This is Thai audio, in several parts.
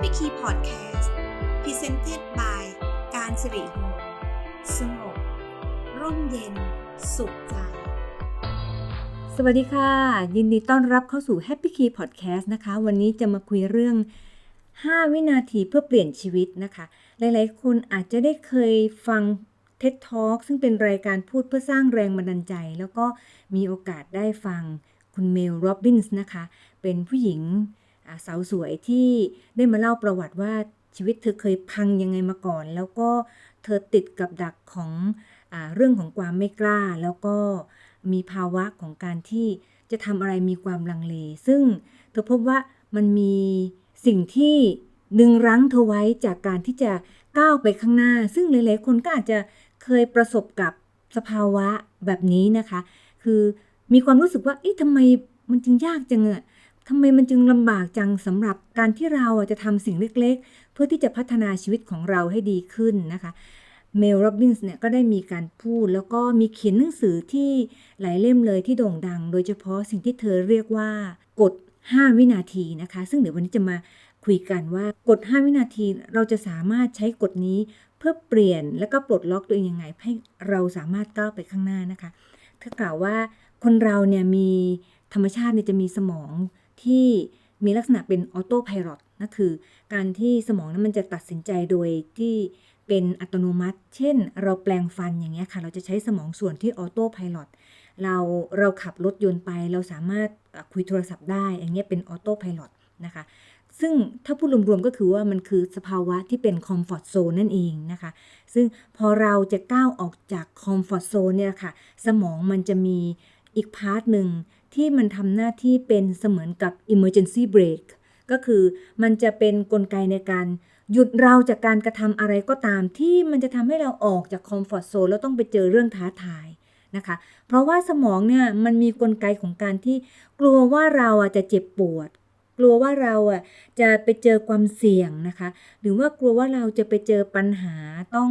Happy Key Podcast Presented by การสิริโฮสงบ ร่มเย็น สุขใจ สวัสดีค่ะ ยินดีต้อนรับเข้าสู่ Happy Key Podcast นะคะ วันนี้จะมาคุยเรื่อง 5 วินาทีเพื่อเปลี่ยนชีวิตนะคะ หลายๆ คนอาจจะได้เคยฟัง TED Talk ซึ่งเป็นรายการพูดเพื่อสร้างแรงบันดาลใจ แล้วก็มีโอกาสได้ฟังคุณเมลโรบินส์นะคะ เป็นผู้หญิง สาวสวยที่ได้มาเล่าประวัติว่าชีวิตเธอเคยพังยังไงมาก่อน แล้วก็เธอติดกับดักของอเรื่องของความไม่กล้า แล้วก็มีภาวะของการที่จะทำอะไรมีความลังเล ซึ่งเธอพบว่ามันมีสิ่งที่ดึงรั้งเธอไว้จากการที่จะก้าวไปข้างหน้า ซึ่งหลายๆคนก็อาจจะเคยประสบกับสภาวะแบบนี้นะคะ คือมีความรู้สึกว่าเอ๊ะทำไมมันจึงยากจังอะ ทำไมมันจึงลำบากจังสำหรับการที่เราจะทำสิ่งเล็กๆ เพื่อที่จะพัฒนาชีวิตของเราให้ดีขึ้นนะคะเมลโรบินส์เนี่ยก็ได้มีการพูดแล้วก็มีเขียนหนังสือที่หลายเล่มเลยที่โด่งดัง โดยเฉพาะสิ่งที่เธอเรียกว่ากฎ 5 วินาทีนะคะ ซึ่งเดี๋ยววันนี้จะมาคุยกันว่ากฎ 5 วินาทีเราจะสามารถใช้กฎนี้เพื่อเปลี่ยนแล้วก็ปลดล็อกตัวเองยังไง ให้เราสามารถก้าวไปข้างหน้านะคะ เธอกล่าวว่าคนเราเนี่ยมีธรรมชาติเนี่ยจะมีสมอง ที่มีลักษณะเป็นออโต้พายロนั่นคือ การที่สมองนั้นมันจะตัดสินใจโดยที่เป็นอัตโนมัติ เช่น เราแปลงฟันอย่างเงี้ยค่ะ เราจะใช้สมองส่วนที่ออโต้พายロเราเราขับรถยนต์ไป เราสามารถเอ่อคุยโทรศัพท์ได้ อย่างเงี้ยเป็นออโต้พายロนะคะ ซึ่งถ้าพูดรวมๆก็คือว่ามันคือสภาวะที่เป็นคอมฟอร์ z โซนนั่นเองนะคะ ซึ่งพอเราจะก้าวออกจากคอมฟอร์ z โซนเนี่ยค่ะ สมองมันจะมีอีกพาร์ทหนึ่ง ที่มันทำหน้าที่เป็นเสมือนกับ emergency brake ก็คือมันจะเป็นนกลไกในการหยุดเราจากการกระทำอะไรก็ตามที่มันจะทำให้เราออกจากคอมฟอร์ z โซนแล้วต้องไปเจอเรื่องท้าทายนะคะ เพราะว่าสมองเนี่ยมันมีกลไกของการที่กลัวว่าเราอะจะเจ็บปวด กลัวว่าเราอะจะไปเจอความเสี่ยงนะคะ หรือว่ากลัวว่าเราจะไปเจอปัญหาต้อง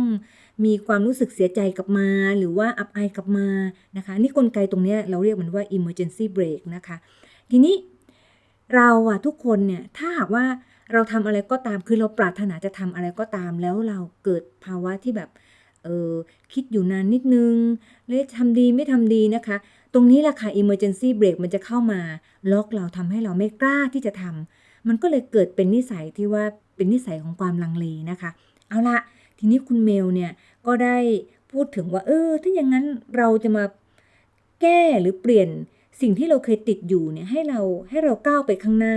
มีความรู้สึกเสียใจกลับมา หรือว่าอับอายกลับมานะคะ นี่กลไกตรงนี้เราเรียกมันว่า emergency brake นะคะ ทีนี้เราอะทุกคนเนี่ยถ้าหากว่าเราทำอะไรก็ตามคือเราปรารถนาจะทำอะไรก็ตามแล้วเราเกิดภาวะที่แบบเออคิดอยู่นานนิดนึงเลยทำดีไม่ทำดีนะคะ ตรงนี้แหละค่ะ emergency brake มันจะเข้ามา ล็อกเราทำให้เราไม่กล้าที่จะทำมันก็เลยเกิดเป็นนิสัยที่ว่าเป็นนิสัยของความลังเลนะคะ เอาละ ทีนี้คุณเมลเนี่ยก็ได้พูดถึงว่า เออ ถ้าอย่างนั้นเราจะมาแก้หรือเปลี่ยนสิ่งที่เราเคยติดอยู่เนี่ยให้เราให้เราก้าวไปข้างหน้า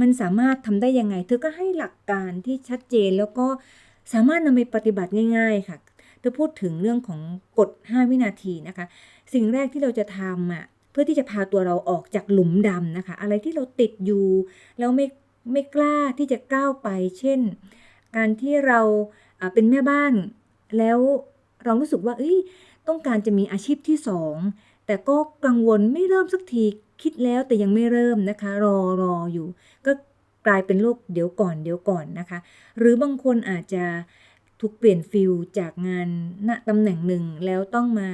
มันสามารถทำได้ยังไง เธอก็ให้หลักการที่ชัดเจนแล้วก็สามารถนำไปปฏิบัติง่าย ๆ ค่ะเธอพูดถึงเรื่องของกฎ 5 วินาทีนะคะ สิ่งแรกที่เราจะทำอะเพื่อที่จะพาตัวเราออกจากหลุมดำนะคะ อะไรที่เราติดอยู่แล้วไม่ไม่กล้าที่จะก้าวไป เช่น การที่เรา เป็นแม่บ้าน แล้วเรารู้สึกว่าเอ้ยต้องการจะมีอาชีพที่สองแต่ก็กังวลไม่เริ่มสักทีคิดแล้วแต่ยังไม่เริ่มนะคะ รอรออยู่ ก็กลายเป็นโรคเดี๋ยวก่อนเดี๋ยวก่อนนะคะ หรือบางคนอาจจะถูกเปลี่ยนฟิลจากงานณตำแหน่งหนึ่งแล้วต้องมา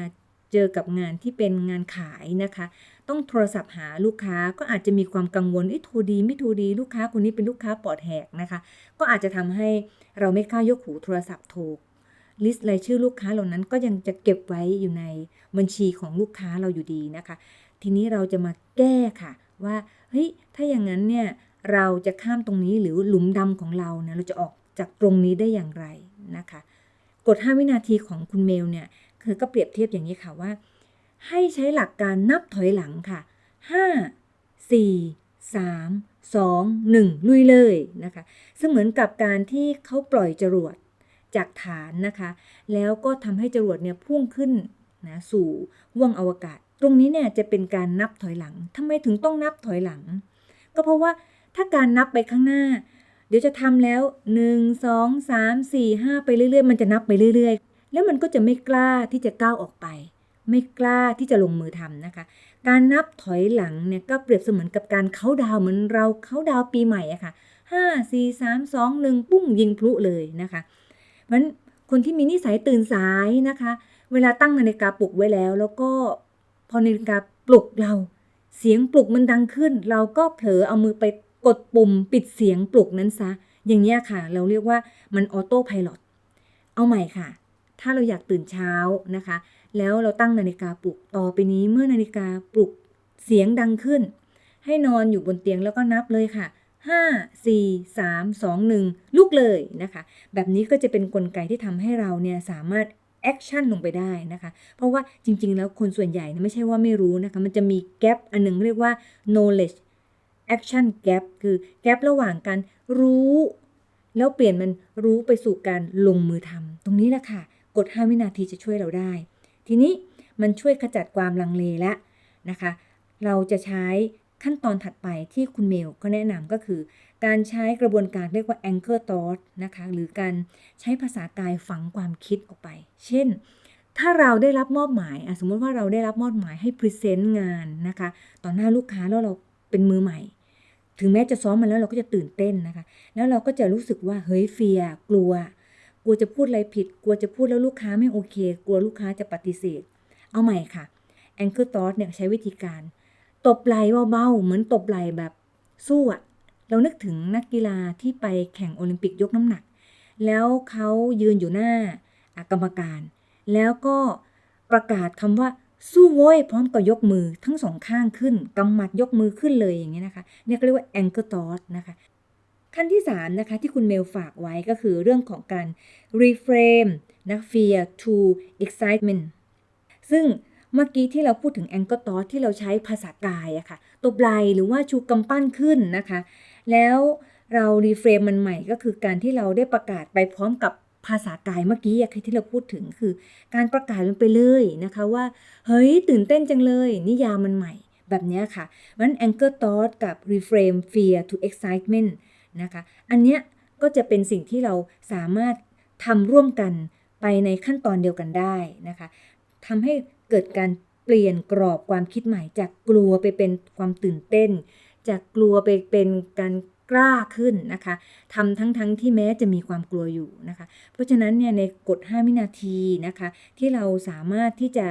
เจอกับงานที่เป็นงานขายนะคะ ต้องโทรศัพท์หาลูกค้าก็อาจจะมีความกังวลเอ้โทรดีไม่โทรดีลูกค้าคนนี้เป็นลูกค้าปอดแหกนะคะ ก็อาจจะทำให้เราไม่กล้ายกหูโทรศัพท์โทรลิสต์รายชื่อลูกค้าเหล่านั้นก็ยังจะเก็บไว้อยู่ในบัญชีของลูกค้าเราอยู่ดีนะคะ ทีนี้เราจะมาแก้ค่ะว่าเฮ้ยถ้าอย่างนั้นเนี่ยเราจะข้ามตรงนี้หรือหลุมดำของเราเนี่ยเราจะออกจากตรงนี้ได้อย่างไรนะคะกฎ5วินาทีของคุณเมลเนี่ยคือก็เปรียบเทียบอย่างนี้ค่ะว่า ให้ใช้หลักการนับถอยหลังค่ะ 5 4 3 2 1 ลุยเลยนะคะซึ่งเหมือนกับการที่เขาปล่อยจรวดจากฐานนะคะ แล้วก็ทำให้จรวดเนี่ยพุ่งขึ้นนะสู่ว่วงอวกาศ ตรงนี้เนี่ยจะเป็นการนับถอยหลังทำไมถึงต้องนับถอยหลัง ก็เพราะว่าถ้าการนับไปข้างหน้า เดี๋ยวจะทำแล้ว 1 2 3 4 5 ไปเรื่อยๆ มันจะนับไปเรื่อยๆ แล้วมันก็จะไม่กล้าที่จะก้าวออกไป ไม่กล้าที่จะลงมือทำนะคะ การนับถอยหลังเนี่ยก็เปรียบเสมือนกับการเข้าดาวเหมือนเราเข้าดาวปีใหม่อะค่ะ5 4 3 2 1ปุ้งยิงพลุเลยนะคะเพราะฉะนั้นคนที่มีนิสัยตื่นสายนะคะ เวลาตั้งนาฬิกาปลุกไว้แล้ว แล้วก็พอนาฬิกาปลุกเราเสียงปลุกมันดังขึ้น เราก็เผลอเอามือไปกดปุ่มปิดเสียงปลุกนั้นซะ อย่างนี้ค่ะ เราเรียกว่ามันออโต้พายロเอาใหม่ค่ะ ถ้าเราอยากตื่นเช้านะคะ แล้วเราตั้งนาฬิกาปลุกต่อไปนี้เมื่อนาฬิกาปลุกเสียงดังขึ้น ให้นอนอยู่บนเตียงแล้วก็นับเลยค่ะ 5 4 3 2 1 ลุกเลยนะคะ แบบนี้ก็จะเป็นนกลไกที่ทำให้เราเนี่ยสามารถแอคชั่นลงไปได้นะคะ เพราะว่าจริง ๆ แล้วคนส่วนใหญ่ไม่ใช่ว่าไม่รู้นะคะ มันจะมีแกลบอันหนึงเรียกว่า knowledge action gap คือแกลบระหว่างการรู้ แล้วเปลี่ยนมันรู้ไปสู่การลงมือทำตรงนี้แหละค่ะ กด 5 วินาทีจะช่วยเราได้ ทีนี้มันช่วยขจัดความลังเลแล้วนะคะ เราจะใช้ขั้นตอนถัดไปที่คุณเมลก็แนะนำก็คือ การใช้กระบวนการเรียกว่า anchor thought นะคะ หรือการใช้ภาษากายฝังความคิดออกไป เช่น ถ้าเราได้รับมอบหมาย สมมติว่าเราได้รับมอบหมายให้พรีเซนต์งานนะคะ ต่อหน้าลูกค้าแล้วเราเป็นมือใหม่ ถึงแม้จะซ้อมมาแล้วเราก็จะตื่นเต้นนะคะ แล้วเราก็จะรู้สึกว่าเฮ้ยเฟียกลัว กลัวจะพูดอะไรผิด กลัวจะพูดแล้วลูกค้าไม่โอเค กลัวลูกค้าจะปฏิเสธ เอาใหม่ค่ะ Anchor Thought เนี่ยใช้วิธีการ ตบไหลเบาๆ เหมือนตบไหลแบบสู้อะเรานึกถึงนักกีฬาที่ไปแข่งโอลิมปิกยกน้ำหนัก แล้วเขายืนอยู่หน้ากรรมการ แล้วก็ประกาศคำว่าสู้โว้ยพร้อมกับยกมือทั้งสองข้างขึ้นกำหมัดยกมือขึ้นเลยอย่างเงี้ยนะคะเนี่ยก็เรียกว่า anchor thought นะคะ ขั้นที่ 3 นะคะ ที่คุณเมลฝากไว้ก็คือเรื่องของการ reframe นะ fear to excitement ซึ่งเมื่อกี้ที่เราพูดถึง anchor thought ที่เราใช้ภาษากายอะค่ะตบไหลหรือว่าชูกำปั้นขึ้นนะคะ แล้วเรา reframe มันใหม่ก็คือการที่เราได้ประกาศไปพร้อมกับภาษากายเมื่อกี้อะคที่เราพูดถึงคือ การประกาศมันไปเลยนะคะว่า เฮ้ย ตื่นเต้นจังเลย นิยามมันใหม่แบบนี้ค่ะมัน anchor thought กับ reframe fear to excitement นะคะ อันเนี้ยก็จะเป็นสิ่งที่เราสามารถทำร่วมกันไปในขั้นตอนเดียวกันได้นะคะทำให้เกิดการเปลี่ยนกรอบความคิดใหม่จากกลัวไปเป็นความตื่นเต้น จากกลัวไปเป็นการกล้าขึ้นนะคะทำทั้งๆทที่แม้จะมีความกลัวอยู่นะคะ เพราะฉะนั้นเนี่ยในกฎ 5 วินาทีนะคะ ที่เราสามารถที่จะ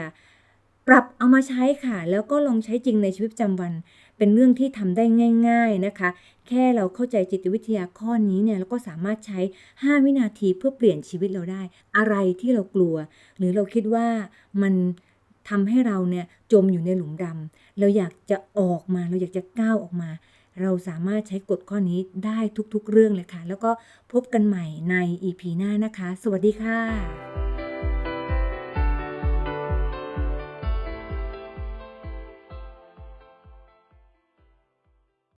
ปรับเอามาใช้ค่ะ แล้วก็ลองใช้จริงในชีวิตประจำวัน เป็นเรื่องที่ทำได้ง่าย ๆนะคะ แค่เราเข้าใจจิตวิทยาข้อนี้เนี่ยเราก็สามารถใช้ 5 วินาทีเพื่อเปลี่ยนชีวิตเราได้ อะไรที่เรากลัว หรือเราคิดว่ามันทำให้เราเนี่ยจมอยู่ในหลุมดำเราอยากจะออกมาเราอยากจะก้าวออกมา เราสามารถใช้กฎข้อนี้ได้ทุกๆเรื่องเลยค่ะ แล้วก็พบกันใหม่ใน EP หน้านะคะ สวัสดีค่ะ